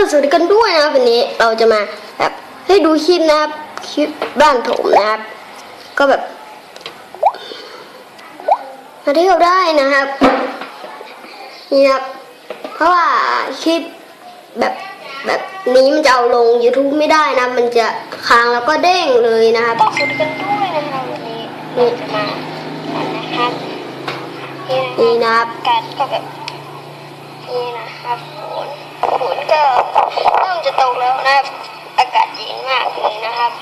สวัสดีกันด้วยนะครับวันนี้เราจะมาแบบให้ดูคลิปนะครับคลิปบ้านผมนะครับ ก็แบบมาเที่ยวได้นะครับนี่นะครับเพราะว่าคลิปแบบแบบนี้มันจะเอาลง YouTube ไม่ได้นะ มันจะค้างแล้วก็เด้งเลยนะครับต้องสวัสดีกันด้วยนะคะวันนี้เราจะมากันนะครับนี่นี่นะนะครับการก็แบบนี่นะครับ ฝนฝนก็เริ่มจะตกแล้วนะครับ อากาศเย็นมากเลยนะครับ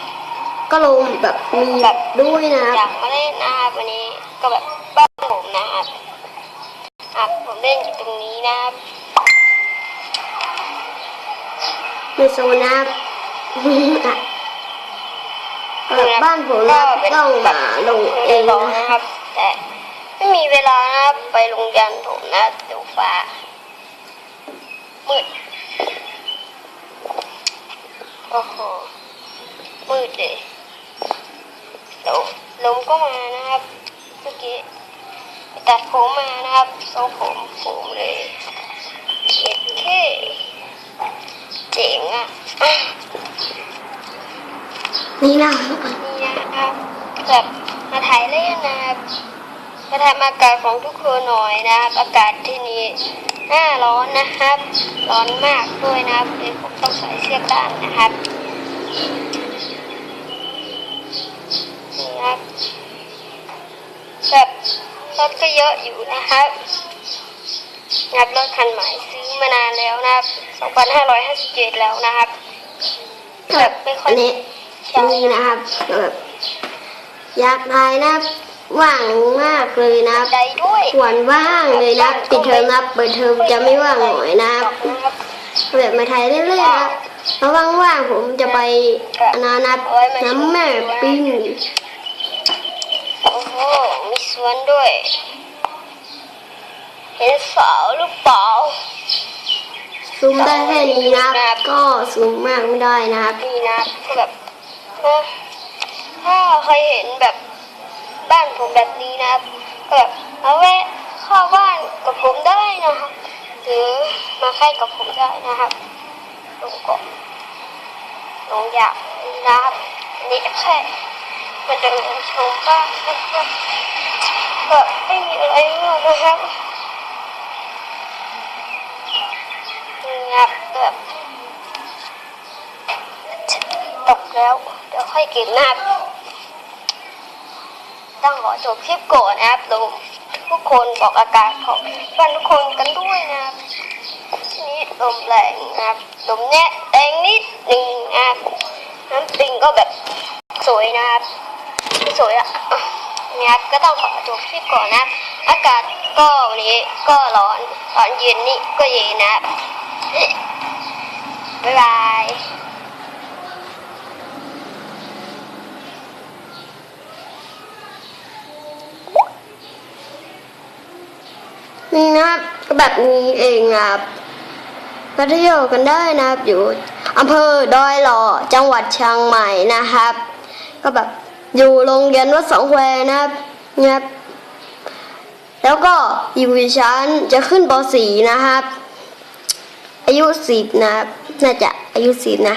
ก็ลงแบบมีแบบด้วยนะครับอยากมาเล่นนะครับวันนี้ก็แบบบ้านผมนะครับอะผมเล่นอยู่ตรงนี้นะครับในโซนนะครับอะก็แบบบ้านผมนะครับต้องมาลงเองลงนะนะครับ แต่ไม่มีเวลานะครับไปโรงเรียนผมนะเดี๋ยวฟ้า มืด โอ้โห มืดเลยลมลมก็มานะครับ เมื่อกี้ไปตัดผมมานะครับทรงผมผมเลยเย็ดเท่เจ๋งอะอะนี่นะนี่นะครับแบบมาถ่ายเล่นนะครับมาถ่ายอากาศของทุกคนหน่อยนะครับ อากาศที่นี่ หน้าร้อนนะครับ ร้อนมากด้วยนะครับเลยผมต้องใส่เสื้อกล้ามนะครับนี่ครับแบบรถก็เยอะอยู่นะครับงับรถคันใหม่ซื้อมานานแล้วนะครับ2,557 แล้วนะครับแบบไม่ค่ออัยนนี้นี่นะครับแบบอยากถ่ายนะครับ ว่างมากเลยนะครับใดด้วยควรว่างเลยนะครับปิดเทอมนะครับเปิดเทอมจะไม่ว่างหน่อยนะครับแบบมาถ่ายเรื่อยๆนะครับแล้วว่างๆผมจะไปอนานับน้ำแม่ปิ้งโอ้โหมีสวนด้วย เห็นเสาหรือเปล่าซูมได้แค่นี้นะครับก็ซูมมากไม่ได้นะครับนี่นะก็แบบเอ้อถ้าใครเห็นแบบ บ้านผมแบบนี้นะครับก็แบบเอาแวะเข้าบ้านกับผมได้นะครับหรือมาใกล้กับผมได้นะครับลงกาะลงอยากนะครับนี่แค่มาเดินชมบ้านนะครับก็ไม่มีอะไรมากนะครับนี่ครับแบบตกแล้วเดี๋ยวค่อยเก็บนะครับ ต้องขอจบคลิปก่อนนะครับดูทุกคนบอกอากาศของบ้านทุกคนกันด้วยนะครับนี่ลมแรงนะครับลมแน่แรงนิดหนึ่งนะครับน้ำปิงก็แบบสวยนะครับสวยอะนะครับก็ต้องขอจบคลิปก่อนนะครับอากาศก็วันนี้ก็ร้อนตอนเย็นนี่ก็เย็นนะบ๊ายบาย นี่นะครับก็แบบนี้เองครับมาเที่ยวกันได้นะครับอยู่อำเภอดอยหล่อจังหวัดเชียงใหม่นะครับ ก็แบบอยู่โรงเรียนวัดสองแควนะครับนะครับ แล้วก็อยู่ชั้นจะขึ้นป .4 นะครับ อายุสิบนะครับน่าจะอายุสิบนะ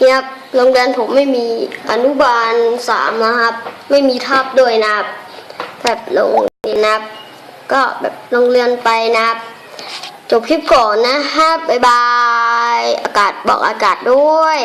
เนี่ยครับโรงเรียนผมไม่มีอนุบาลสามนะครับ ไม่มีทับด้วยนะครับแบบโรงเรียนนะครับ ก็แบบลงเรียนไปนะครับ จบคลิปก่อนนะครับ บ๊ายบาย อากาศบอกอากาศด้วย